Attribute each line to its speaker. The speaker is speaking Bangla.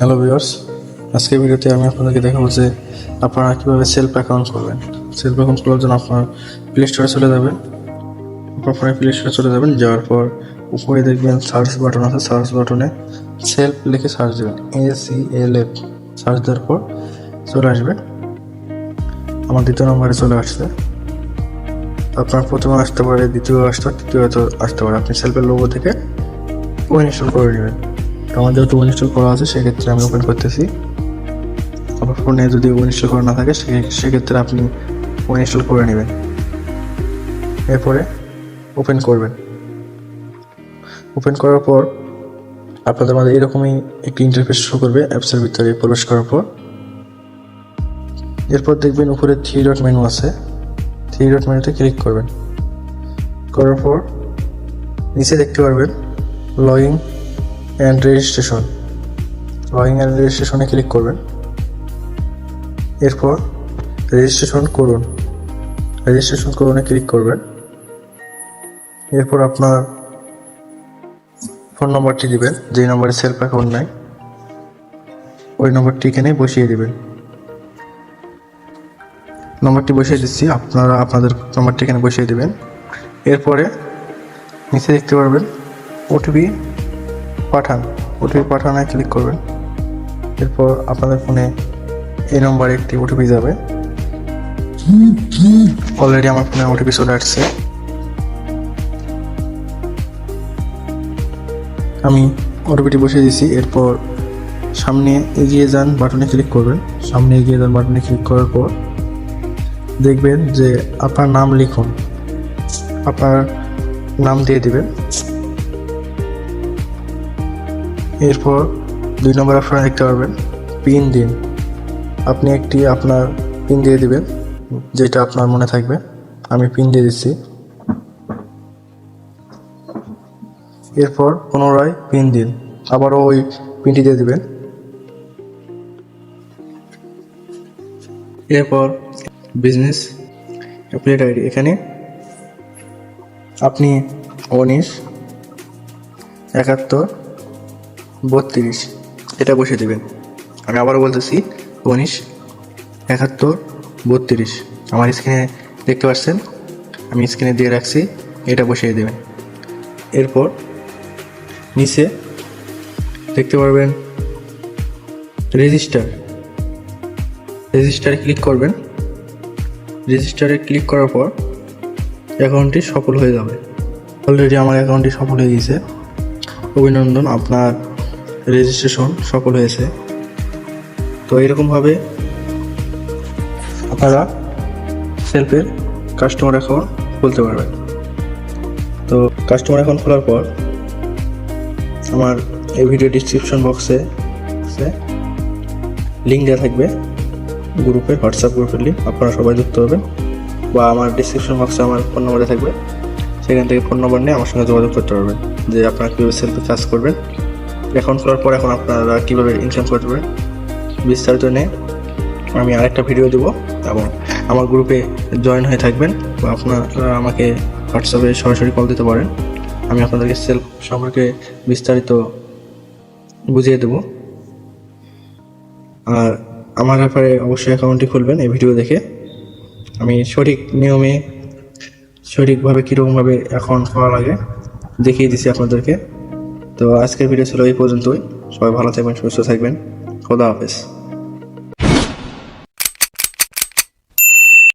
Speaker 1: হ্যালো ভিউয়ার্স আজকের ভিডিওতে আমি আপনাদেরকে দেখাবো যে আপনারা কীভাবে সেলফ অ্যাকাউন্ট করবেন। সেলফ অ্যাকাউন্ট খোলার জন্য আপনার প্লে স্টোরে চলে যাবেন। আপনার প্লে স্টোরে চলে যাবেন, যাওয়ার পর উপরে দেখবেন সার্চ বাটন আছে। সার্চ বাটনে সেলফ লিখে সার্চ দেবেন। A C L F search দেওয়ার পর চলে আসবে। আমার দ্বিতীয় নম্বরে চলে আসছে। আপনার প্রথমে আসতে পারে, দ্বিতীয় আসতে তৃতীয় আসতে পারে। আপনি সেলফের লোগো থেকে ইনস্টল করে নেবেন। আমার যেহেতু ওপেন ইনস্টল করা আছে, সেক্ষেত্রে আমি ওপেন করতেছি। আপনার ফোনে যদি ওপেন ইনস্টল করা না থাকে সেক্ষেত্রে আপনি ওপেন ইনস্টল করে নেবেন। এরপরে ওপেন করবেন। ওপেন করার পর আপনাদের মাঝে এরকমই একটি ইন্টারফেস শো করবে অ্যাপসের ভিতরে প্রবেশ করার পর। এরপর দেখবেন উপরে থ্রি ডট মেনু আছে। থ্রি ডট মেনুতে ক্লিক করবেন। করার পর নিচে দেখতে পারবেন login and registration login and রেজিস্ট্রেশনে click করবেন। এরপর রেজিস্ট্রেশন করুন। রেজিস্ট্রেশন করুনে ক্লিক করবেন। এরপর আপনার ফোন নম্বরটি দিবেন। যে নম্বরে সেলফ অ্যাকাউন্ট নাই, ওই নম্বরটি এখানে বসিয়ে দিবেন। নম্বরটি বসিয়ে দিচ্ছি, আপনারা, আপনাদের নম্বরটি এখানে বসিয়ে দিবেন। এরপরে নিচে দেখতে পারবেন ওটিপি পাঠান। ওটিপি পাঠানে ক্লিক করবেন। এরপর আপনাদের ফোনে এই নম্বরে একটি ওটিপি যাবে। অলরেডি আমার ফোনে ওটিপি চলে আসছে। আমি ওটিপিটি বসিয়ে দিয়েছি এরপর সামনে এগিয়ে যান বাটনে ক্লিক করবেন। সামনে এগিয়ে যান বাটনে ক্লিক করার পর দেখবেন যে আপনার নাম লিখুন। আপনার নাম দিয়ে দিবেন। এরপর দুই নম্বর আপনারা দেখতে পারবেন পিন দিন। আপনি একটি আপনার পিন দিয়ে দিবেন, যেটা আপনার মনে থাকবে। আমি পিন দিয়ে দিচ্ছি। এরপর পুনরায় পিন দিন। আবারও ওই পিনটি দিয়ে দিবেন। এরপর বিজনেস অ্যাপ্লিট আইডি। এখানে আপনি উনিশ একাত্তর বত্রিশ। এটা বসে দেবেন। আমি আবারও বলতেছি, উনিশ, একাত্তর, বত্রিশ। আমার স্ক্রিনে দেখতে পাচ্ছেন, আমি স্ক্রিনে দিয়ে রাখছি, এটা বসিয়ে দেবেন। এরপর নিচে দেখতে পারবেন রেজিস্টার রেজিস্টারে ক্লিক করবেন। রেজিস্টারে ক্লিক করার পর অ্যাকাউন্টটি সফল হয়ে যাবে। অলরেডি আমার অ্যাকাউন্টটি সফল হয়ে গেছে। অভিনন্দন আপনার রেজিস্ট্রেশন সফল হয়েছে। তো এরকমভাবে আপনারা সেলফের কাস্টমার অ্যাকাউন্ট খুলতে পারবেন। তো কাস্টমার অ্যাকাউন্ট খোলার পর আমার এই ভিডিও ডিসক্রিপশন বক্সে লিঙ্ক দেওয়া থাকবে। গ্রুপের হোয়াটসঅ্যাপ গ্রুপের লিঙ্ক আপনারা সবাই যুক্ত হবেন। বা আমার ডিসক্রিপশন বক্সে আমার ফোন নম্বর থাকবে। সেখান থেকে ফোন নম্বর নিয়ে আমার সঙ্গে যোগাযোগ করতে পারবেন। যে আপনারা কীভাবে সেলফি কাজ করবেন। অ্যাকাউন্ট খোলার পর এখন আপনারা কীভাবে ইনকাম করবেন বিস্তারিত নিয়ে আমি আরেকটা ভিডিও দেবো এবং আমার গ্রুপে জয়েন হয়ে থাকবেন বা আপনারা আমাকে হোয়াটসঅ্যাপে সরাসরি কল দিতে পারেন। আমি আপনাদেরকে সেলফ সম্পর্কে বিস্তারিত বুঝিয়ে দেবো। আর আমার ব্যাপারে অবশ্যই অ্যাকাউন্টটি খুলবেন এই ভিডিও দেখে। আমি সঠিক নিয়মে সঠিকভাবে কীরকমভাবে অ্যাকাউন্ট খোলা লাগে দেখিয়ে দিছি আপনাদেরকে। তো আজকের ভিডিও ছিল এই পর্যন্তই। সবাই ভালো থাকবেন সুস্থ থাকবেন। খোদা হাফেজ।